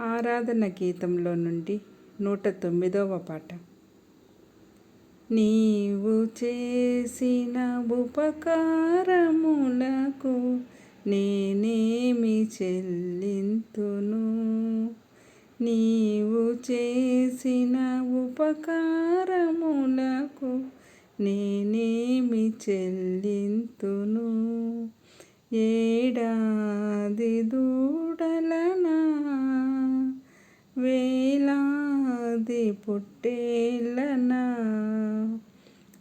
ఆరాధన గీతంలో నుండి నూట తొమ్మిదవ పాట. నీవు చేసిన ఉపకారములకు నేనేమి చెల్లింతును? నీవు చేసిన ఉపకారములకు నేనేమి చెల్లింతును? ఏడాది దూ పుట్టేలనా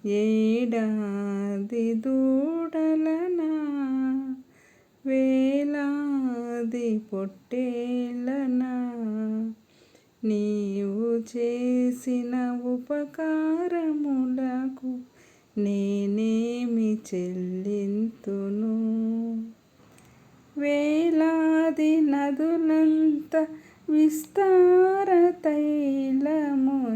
ఏడాది దూడలనా? వేలాది పొట్టేలనా నీవు చేసిన ఉపకారములకు నేనేమి చెల్లింతును వేలాది నదులంత విస్తార తైలము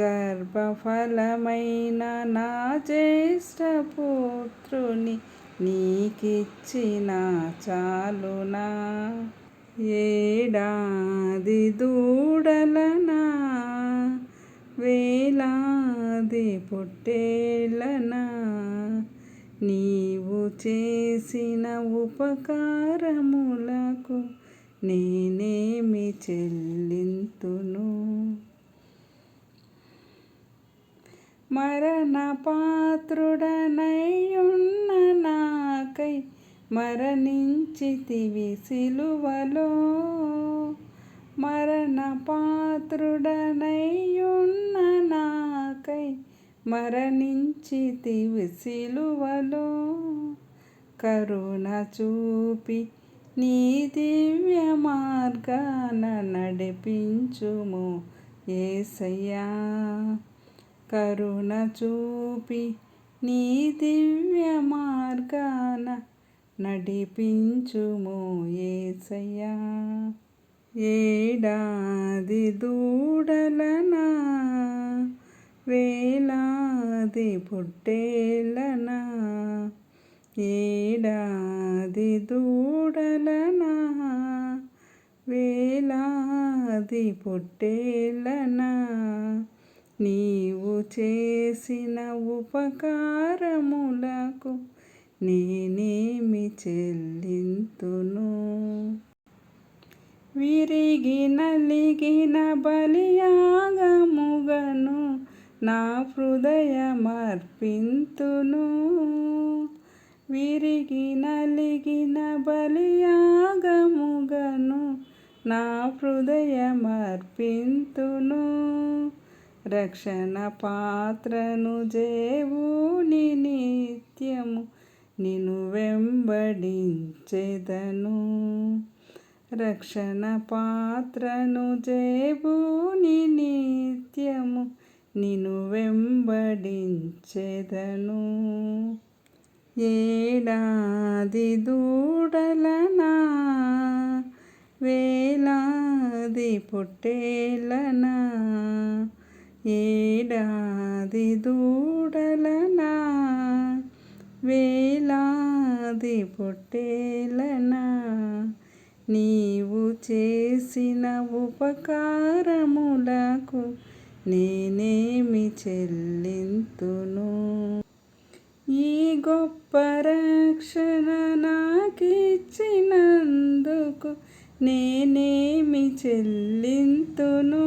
గర్భఫలమైన నా జ్యేష్ఠ పుత్రుని నీకిచ్చిన చాలునా? ఏడాది దూడలనా? వేలాది పొట్టేలనా నీవు చేసిన ఉపకారములకు నేనేమి చెల్లింతును? మరణ పాత్రుడనయ్యున్న నాకై మరణించితివి సిలువలో. మరణ పాత్రుడనయ్యున్న నాకై మరణించితివి సిలువలో. కరుణ చూపి నీ దివ్య మార్గాన నడిపించుము ఏసయ్యా. కరుణ చూపి నీ దివ్య మార్గాన నడిపించుము ఏసయ్యా. ఏడాది దూడలనా వేలాది పుట్టేలనా ఏడాది దూడలనా వేలాది పుట్టేలనా నీవు చేసిన ఉపకారములకు నేనేమి చెల్లింతును? విరిగి నలిగిన బలియాగముగను నా హృదయమర్పింతును. విరిగి నలిగిన బలియాగముగను నా హృదయమర్పింతును. రక్షణ పాత్రను జేవుని నిత్యము నిను వెంబడించెదను. రక్షణ పాత్రను జేబుని నిత్యము నిను వెంబడించెదను. ఏడాది దూడలనా వేలాది పొట్టేలనా ఏడాది దూడలనా వేలాది పొట్టేలనా నీవు చేసిన ఉపకారములకు నేనేమి చెల్లింతును? ఈ గొప్ప రక్షణ నాకిచ్చినందుకు నేనేమి చెల్లింతును?